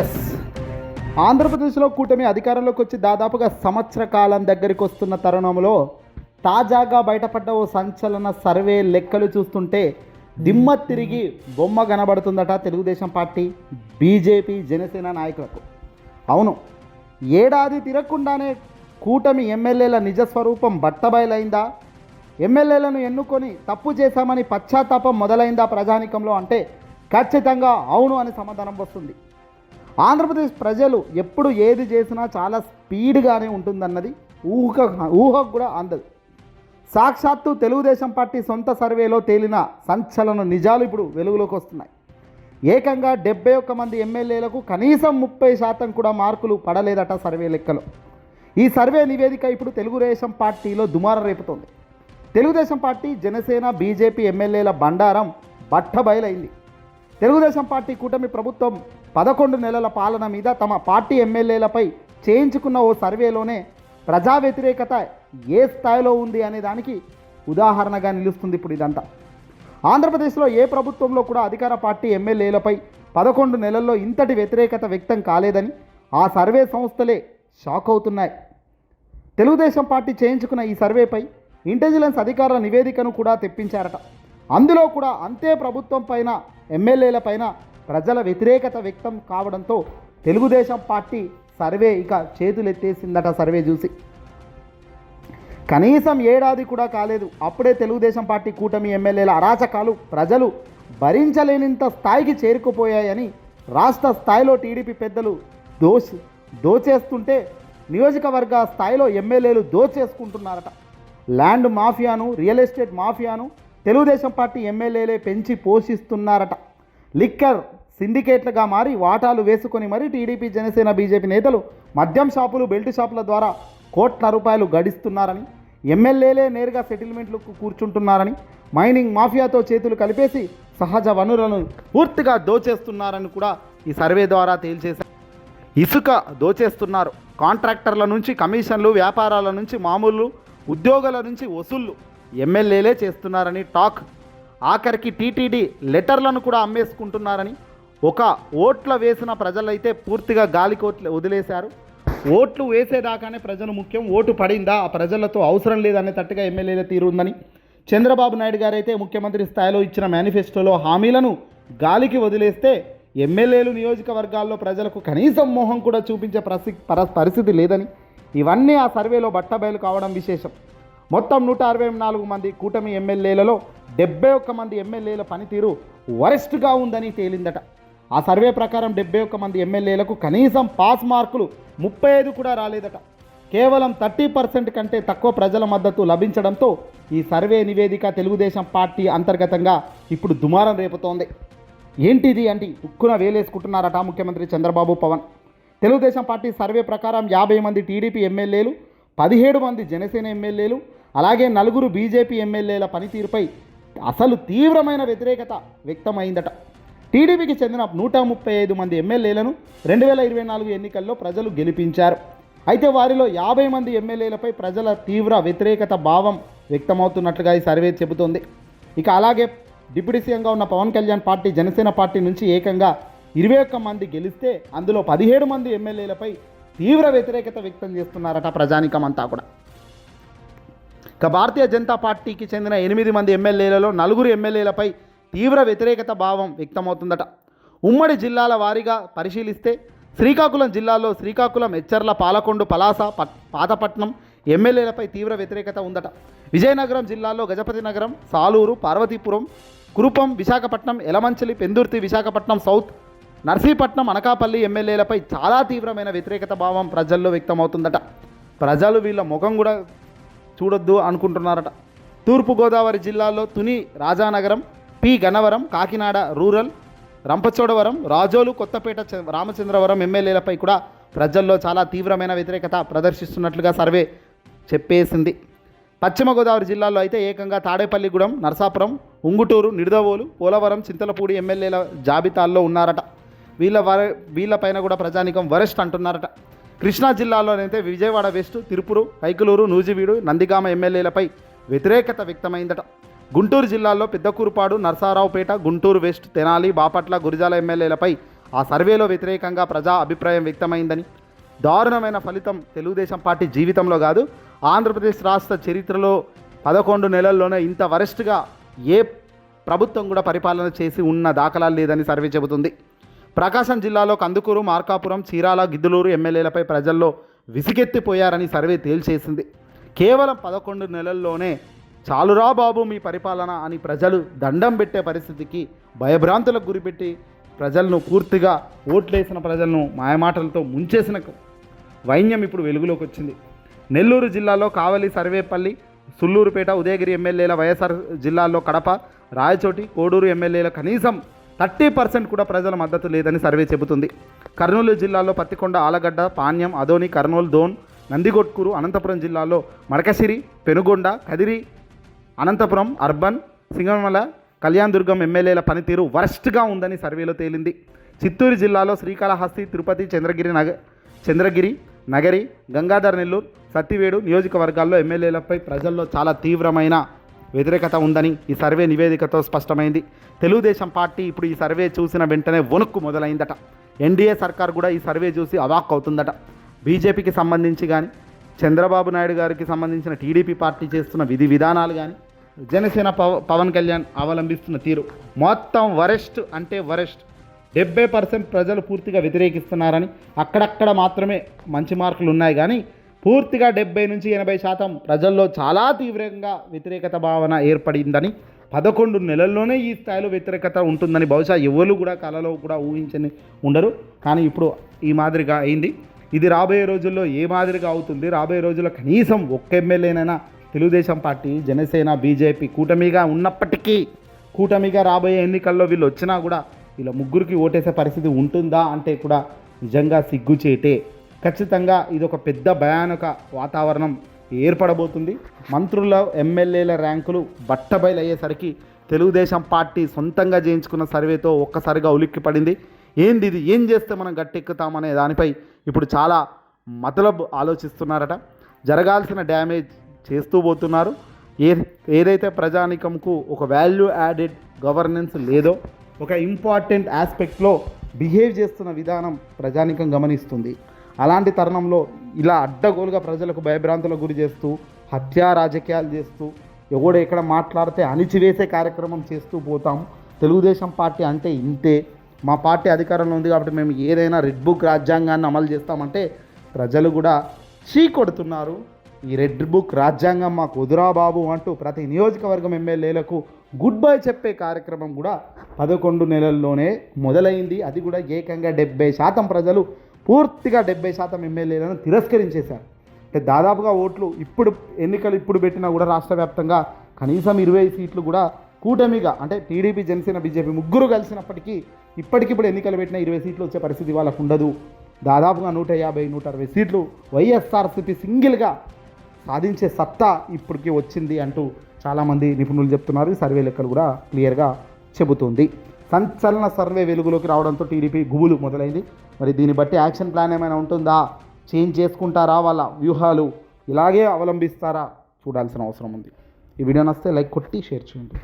Yes ఆంధ్రప్రదేశ్లో కూటమి అధికారంలోకి వచ్చి దాదాపుగా సంవత్సర కాలం దగ్గరికి వస్తున్న తరుణంలో తాజాగా బయటపడ్డ ఓ సంచలన సర్వే లెక్కలు చూస్తుంటే దిమ్మ తిరిగి బొమ్మ కనబడుతుందట తెలుగుదేశం పార్టీ బీజేపీ జనసేన నాయకులకు. అవును ఏడాది తిరగకుండానే కూటమి ఎమ్మెల్యేల నిజస్వరూపం బట్టబయలైందా? ఎమ్మెల్యేలను ఎన్నుకొని తప్పు చేశామని పశ్చాత్తాపం మొదలైందా ప్రజానికంలో? అంటే ఖచ్చితంగా అవును అని సమాధానం వస్తుంది. ఆంధ్రప్రదేశ్ ప్రజలు ఎప్పుడు ఏది చేసినా చాలా స్పీడ్గానే ఉంటుందన్నది ఊహ ఊహకు కూడా అందదు. సాక్షాత్తు తెలుగుదేశం పార్టీ సొంత సర్వేలో తేలిన సంచలన నిజాలు ఇప్పుడు వెలుగులోకి వస్తున్నాయి. ఏకంగా డెబ్బై ఒక్క మంది ఎమ్మెల్యేలకు కనీసం ముప్పై శాతం కూడా మార్కులు పడలేదట సర్వే లెక్కలో. ఈ సర్వే నివేదిక ఇప్పుడు తెలుగుదేశం పార్టీలో దుమార రేపుతోంది. తెలుగుదేశం పార్టీ జనసేన బీజేపీ ఎమ్మెల్యేల బండారం బట్టబయలైంది. తెలుగుదేశం పార్టీ కూటమి ప్రభుత్వం పదకొండు నెలల పాలన మీద తమ పార్టీ ఎమ్మెల్యేలపై చేయించుకున్న ఓ సర్వేలోనే ప్రజా వ్యతిరేకత ఏ స్థాయిలో ఉంది అనే దానికి ఉదాహరణగా నిలుస్తుంది ఇప్పుడు ఇదంతా. ఆంధ్రప్రదేశ్లో ఏ ప్రభుత్వంలో కూడా అధికార పార్టీ ఎమ్మెల్యేలపై పదకొండు నెలల్లో ఇంతటి వ్యతిరేకత వ్యక్తం కాలేదని ఆ సర్వే సంస్థలే షాక్ అవుతున్నాయి. తెలుగుదేశం పార్టీ చేయించుకున్న ఈ సర్వేపై ఇంటెలిజెన్స్ అధికారుల నివేదికను కూడా తెప్పించారట. అందులో కూడా అంతే ప్రభుత్వం పైన ఎమ్మెల్యేల పైన ప్రజల వ్యతిరేకత వ్యక్తం కావడంతో తెలుగుదేశం పార్టీ సర్వే ఇక చేతులెత్తేసిందట సర్వే చూసి. కనీసం ఏడాది కూడా కాలేదు. అప్పుడే తెలుగుదేశం పార్టీ కూటమి ఎమ్మెల్యేల అరాచకాలు ప్రజలు భరించలేనంత స్థాయికి చేరుకుపోయాయని రాష్ట్ర స్థాయిలో టీడీపీ పెద్దలు దోష్ దోచేస్తుంటే నియోజకవర్గ స్థాయిలో ఎమ్మెల్యేలు దోచేసుకుంటున్నారట. ల్యాండ్ మాఫియాను రియల్ ఎస్టేట్ మాఫియాను తెలుగుదేశం పార్టీ ఎమ్మెల్యేలే పెంచి పోషిస్తున్నారట. లిక్కర్ సిండికేట్లుగా మారి వాటాలు వేసుకొని మరీ టీడీపీ జనసేన బీజేపీ నేతలు మద్యం షాపులు బెల్ట్ షాపుల ద్వారా కోట్ల రూపాయలు గడిస్తున్నారని ఎమ్మెల్యేలే నేరుగా సెటిల్మెంట్లకు కూర్చుంటున్నారని మైనింగ్ మాఫియాతో చేతులు కలిపేసి సహజ వనరులను పూర్తిగా దోచేస్తున్నారని కూడా ఈ సర్వే ద్వారా తేల్చేశారు. ఇసుక దోచేస్తున్నారు. కాంట్రాక్టర్ల నుంచి కమిషన్లు వ్యాపారాల నుంచి మామూలు ఉద్యోగుల నుంచి వసూళ్ళు ఎమ్మెల్యేలే చేస్తున్నారని టాక్ ఆఖరికి టీటీడీ లెటర్లను కూడా అమ్మేసుకుంటున్నారని ఒక ఓట్ల వేసిన ప్రజలైతే పూర్తిగా గాలికోట్లు వదిలేశారు. ఓట్లు వేసేదాకానే ప్రజలు ముఖ్యం ఓటు పడిందా ఆ ప్రజలతో అవసరం లేదనే తట్టుగా ఎమ్మెల్యేల తీరు ఉందని చంద్రబాబు నాయుడు గారైతే ముఖ్యమంత్రి స్థాయిలో ఇచ్చిన మేనిఫెస్టోలో హామీలను గాలికి వదిలేస్తే ఎమ్మెల్యేలు నియోజకవర్గాల్లో ప్రజలకు కనీసం మోహం కూడా చూపించే పరిస్థితి పర- పరిస్థితి లేదని. ఇవన్నీ ఆ సర్వేలో బట్టబయలు కావడం విశేషం. మొత్తం నూట అరవై నాలుగు మంది కూటమి ఎమ్మెల్యేలలో డెబ్బై ఒక్క మంది ఎమ్మెల్యేల పనితీరు వరెస్ట్గా ఉందని తేలిందట. ఆ సర్వే ప్రకారం డెబ్బై ఒక్క మంది ఎమ్మెల్యేలకు కనీసం పాస్ మార్కులు ముప్పై ఐదు కూడా రాలేదట. కేవలం థర్టీ పర్సెంట్ కంటే తక్కువ ప్రజల మద్దతు లభించడంతో ఈ సర్వే నివేదిక తెలుగుదేశం పార్టీ అంతర్గతంగా ఇప్పుడు దుమారం రేపుతోంది. ఏంటిది అంటే ఉక్కున వేలేసుకుంటున్నారట ముఖ్యమంత్రి చంద్రబాబు పవన్. తెలుగుదేశం పార్టీ సర్వే ప్రకారం యాభై మంది టీడీపీ ఎమ్మెల్యేలు పదిహేడు మంది జనసేన ఎమ్మెల్యేలు అలాగే నలుగురు బీజేపీ ఎమ్మెల్యేల పనితీరుపై అసలు తీవ్రమైన వ్యతిరేకత వ్యక్తమైందట. టీడీపీకి చెందిన నూట ముప్పై ఐదు మంది ఎమ్మెల్యేలను రెండు వేల ఇరవై నాలుగు ఎన్నికల్లో ప్రజలు గెలిపించారు. అయితే వారిలో యాభై మంది ఎమ్మెల్యేలపై ప్రజల తీవ్ర వ్యతిరేకత భావం వ్యక్తమవుతున్నట్లుగా ఈ సర్వే చెబుతోంది. ఇక అలాగే డిప్యూటీ సీఎంగా ఉన్న పవన్ కళ్యాణ్ పార్టీ జనసేన పార్టీ నుంచి ఏకంగా ఇరవై ఒక్క మంది గెలిస్తే అందులో పదిహేడు మంది ఎమ్మెల్యేలపై తీవ్ర వ్యతిరేకత వ్యక్తం చేస్తున్నారట ప్రజానికం అంతా కూడా. ఇక భారతీయ జనతా పార్టీకి చెందిన ఎనిమిది మంది ఎమ్మెల్యేలలో నలుగురు ఎమ్మెల్యేలపై తీవ్ర వ్యతిరేకత భావం వ్యక్తమవుతుందట. ఉమ్మడి జిల్లాల వారీగా పరిశీలిస్తే శ్రీకాకుళం జిల్లాలో శ్రీకాకుళం ఎచ్చర్ల పాలకొండు పలాస పట్ పాతపట్నం ఎమ్మెల్యేలపై తీవ్ర వ్యతిరేకత ఉందట. విజయనగరం జిల్లాలో గజపతి నగరం సాలూరు పార్వతీపురం కురుపం విశాఖపట్నం ఎలమంచిలి పెందుర్తి విశాఖపట్నం సౌత్ నర్సీపట్నం అనకాపల్లి ఎమ్మెల్యేలపై చాలా తీవ్రమైన వ్యతిరేకత భావం ప్రజల్లో వ్యక్తమవుతుందట. ప్రజలు వీళ్ళ ముఖం కూడా చూడొద్దు అనుకుంటున్నారట. తూర్పుగోదావరి జిల్లాలో తుని రాజానగరం పి గన్నవరం కాకినాడ రూరల్ రంపచోడవరం రాజోలు కొత్తపేట రామచంద్రవరం ఎమ్మెల్యేలపై కూడా ప్రజల్లో చాలా తీవ్రమైన వ్యతిరేకత ప్రదర్శిస్తున్నట్లుగా సర్వే చెప్పేసింది. పశ్చిమ గోదావరి జిల్లాలో అయితే ఏకంగా తాడేపల్లిగూడెం నరసాపురం ఉంగుటూరు నిడదవోలు పోలవరం చింతలపూడి ఎమ్మెల్యేల జాబితాల్లో ఉన్నారట. వీళ్ళ వర వీళ్ళపైన కూడా ప్రజానికం వరెస్ట్ అంటున్నారట. కృష్ణా జిల్లాలోనైతే విజయవాడ వెస్ట్ తిరుపురు కైకులూరు నూజివీడు నందిగామ ఎమ్మెల్యేలపై వ్యతిరేకత వ్యక్తమైందట. గుంటూరు జిల్లాలో పెద్దకూరుపాడు నర్సారావుపేట గుంటూరు వెస్ట్ తెనాలి బాపట్ల గురిజాల ఎమ్మెల్యేలపై ఆ సర్వేలో వ్యతిరేకంగా ప్రజా అభిప్రాయం వ్యక్తమైందని. దారుణమైన ఫలితం తెలుగుదేశం పార్టీ జీవితంలో కాదు ఆంధ్రప్రదేశ్ రాష్ట్ర చరిత్రలో పదకొండు నెలల్లోనే ఇంత వరస్ట్గా ఏ ప్రభుత్వం కూడా పరిపాలన చేసి ఉన్న దాఖలాలు లేదని సర్వే చెబుతుంది. ప్రకాశం జిల్లాలో కందుకూరు మార్కాపురం చీరాల గిద్దలూరు ఎమ్మెల్యేలపై ప్రజల్లో విసిగెత్తిపోయారని సర్వే తేల్చేసింది. కేవలం పదకొండు నెలల్లోనే చాలురా బాబు మీ పరిపాలన అని ప్రజలు దండం పెట్టే పరిస్థితికి భయభ్రాంతులకు గురిపెట్టి ప్రజలను పూర్తిగా ఓట్లేసిన ప్రజలను మాయమాటలతో ముంచేసిన వైన్యం ఇప్పుడు వెలుగులోకి వచ్చింది. నెల్లూరు జిల్లాలో కావలి సర్వేపల్లి సుల్లూరుపేట ఉదయగిరి ఎమ్మెల్యేల వైఎస్ఆర్ జిల్లాల్లో కడప రాయచోటి కోడూరు ఎమ్మెల్యేల కనీసం థర్టీ పర్సెంట్ కూడా ప్రజల మద్దతు లేదని సర్వే చెబుతుంది. కర్నూలు జిల్లాలో పత్తికొండ ఆలగడ్డ పాణ్యం అదోని కర్నూలు దోన్ నందిగొట్కూరు అనంతపురం జిల్లాలో మడకసిరి పెనుగొండ కదిరి అనంతపురం అర్బన్ సింగమల కళ్యాణ్ దుర్గం ఎమ్మెల్యేల పనితీరు వరస్ట్గా ఉందని సర్వేలో తేలింది. చిత్తూరు జిల్లాలో శ్రీకాళహస్తి తిరుపతి చంద్రగిరి నగ చంద్రగిరి నగరి గంగాధర్ నెల్లూరు సత్తివేడు నియోజకవర్గాల్లో ఎమ్మెల్యేలపై ప్రజల్లో చాలా తీవ్రమైన వ్యతిరేకత ఉందని ఈ సర్వే నివేదికతో స్పష్టమైంది. తెలుగుదేశం పార్టీ ఇప్పుడు ఈ సర్వే చూసిన వెంటనే వణుక్కు మొదలైందట. ఎన్డీఏ సర్కార్ కూడా ఈ సర్వే చూసి అవాక్ అవుతుందట. బీజేపీకి సంబంధించి కానీ చంద్రబాబు నాయుడు గారికి సంబంధించిన టీడీపీ పార్టీ చేస్తున్న విధి విధానాలు కానీ జనసేన పవ పవన్ కళ్యాణ్ అవలంబిస్తున్న తీరు. మొత్తం వరెస్ట్ అంటే వరెస్ట్. డెబ్బై పర్సెంట్ ప్రజలు పూర్తిగా వ్యతిరేకిస్తున్నారని అక్కడక్కడ మాత్రమే మంచి మార్కులు ఉన్నాయి కానీ పూర్తిగా డెబ్బై నుంచి ఎనభై శాతం ప్రజల్లో చాలా తీవ్రంగా వ్యతిరేకత భావన ఏర్పడిందని పదకొండు నెలల్లోనే ఈ స్థాయిలో వ్యతిరేకత ఉంటుందని బహుశా ఎవరు కూడా కలలో కూడా ఊహించని ఉండరు. కానీ ఇప్పుడు ఈ మాదిరిగా అయింది. ఇది రాబోయే రోజుల్లో ఏ మాదిరిగా అవుతుంది? రాబోయే రోజుల్లో కనీసం ఒక్క ఎమ్మెల్యేనైనా తెలుగుదేశం పార్టీ జనసేన బీజేపీ కూటమిగా ఉన్నప్పటికీ కూటమిగా రాబోయే ఎన్నికల్లో వీళ్ళు వచ్చినా కూడా వీళ్ళ ముగ్గురికి ఓటేసే పరిస్థితి ఉంటుందా అంటే కూడా నిజంగా సిగ్గుచేటే. ఖచ్చితంగా ఇది ఒక పెద్ద భయానక వాతావరణం ఏర్పడబోతుంది. మంత్రుల ఎమ్మెల్యేల ర్యాంకులు బట్టబయలయ్యేసరికి తెలుగుదేశం పార్టీ సొంతంగా చేయించుకున్న సర్వేతో ఒక్కసారిగా ఉలిక్కి పడింది. ఏంది ఇది? ఏం చేస్తే మనం గట్టెక్కుతామనే దానిపై ఇప్పుడు చాలా మతలబ్ ఆలోచిస్తున్నారట. జరగాల్సిన డ్యామేజ్ చేస్తూ పోతున్నారు. ఏ ఏదైతే ప్రజానికంకు ఒక వాల్యూ యాడెడ్ గవర్నెన్స్ లేదో ఒక ఇంపార్టెంట్ ఆస్పెక్ట్లో బిహేవ్ చేస్తున్న విధానం ప్రజానికం గమనిస్తుంది. అలాంటి తరుణంలో ఇలా అడ్డగోలుగా ప్రజలకు భయభ్రాంతులకు గురి చేస్తూ హత్యా రాజకీయాలు చేస్తూ ఎవడు ఎక్కడ మాట్లాడితే అణిచివేసే కార్యక్రమం చేస్తూ పోతాం. తెలుగుదేశం పార్టీ అంటే ఇంతే. మా పార్టీ అధికారంలో ఉంది కాబట్టి మేము ఏదైనా రెడ్ బుక్ రాజ్యాంగాన్ని అమలు చేస్తామంటే ప్రజలు కూడా చీ కొడుతున్నారు. ఈ రెడ్ బుక్ రాజ్యాంగం మాకు వదురా బాబు అంటూ ప్రతి నియోజకవర్గం ఎమ్మెల్యేలకు గుడ్ బై చెప్పే కార్యక్రమం కూడా పదకొండు నెలల్లోనే మొదలైంది. అది కూడా ఏకంగా డెబ్బై శాతం ప్రజలు పూర్తిగా డెబ్బై శాతం ఎమ్మెల్యేలను తిరస్కరించేశారు. అంటే దాదాపుగా ఓట్లు ఇప్పుడు ఎన్నికలు ఇప్పుడు పెట్టినా కూడా రాష్ట్ర వ్యాప్తంగా కనీసం ఇరవై సీట్లు కూడా కూటమిగా అంటే టీడీపీ జనసేన బీజేపీ ముగ్గురు కలిసినప్పటికీ ఇప్పటికిప్పుడు ఎన్నికలు పెట్టిన ఇరవై సీట్లు వచ్చే పరిస్థితి వాళ్ళకు ఉండదు. దాదాపుగా నూట యాభై నూట అరవై సీట్లు వైఎస్ఆర్సీపీ సింగిల్గా సాధించే సత్తా ఇప్పటికి వచ్చింది అంటూ చాలామంది నిపుణులు చెప్తున్నారు. ఈ సర్వే లెక్కలు కూడా క్లియర్గా చెబుతుంది. సంచలన సర్వే వెలుగులోకి రావడంతో టీడీపీ గుబులు మొదలైంది. మరి దీన్ని బట్టి యాక్షన్ ప్లాన్ ఏమైనా ఉంటుందా? చేంజ్ చేసుకుంటారా వాళ్ళ వ్యూహాలు? ఇలాగే అవలంబిస్తారా? చూడాల్సిన అవసరం ఉంది. ఈ వీడియో నస్తే లైక్ కొట్టి షేర్ చేయండి.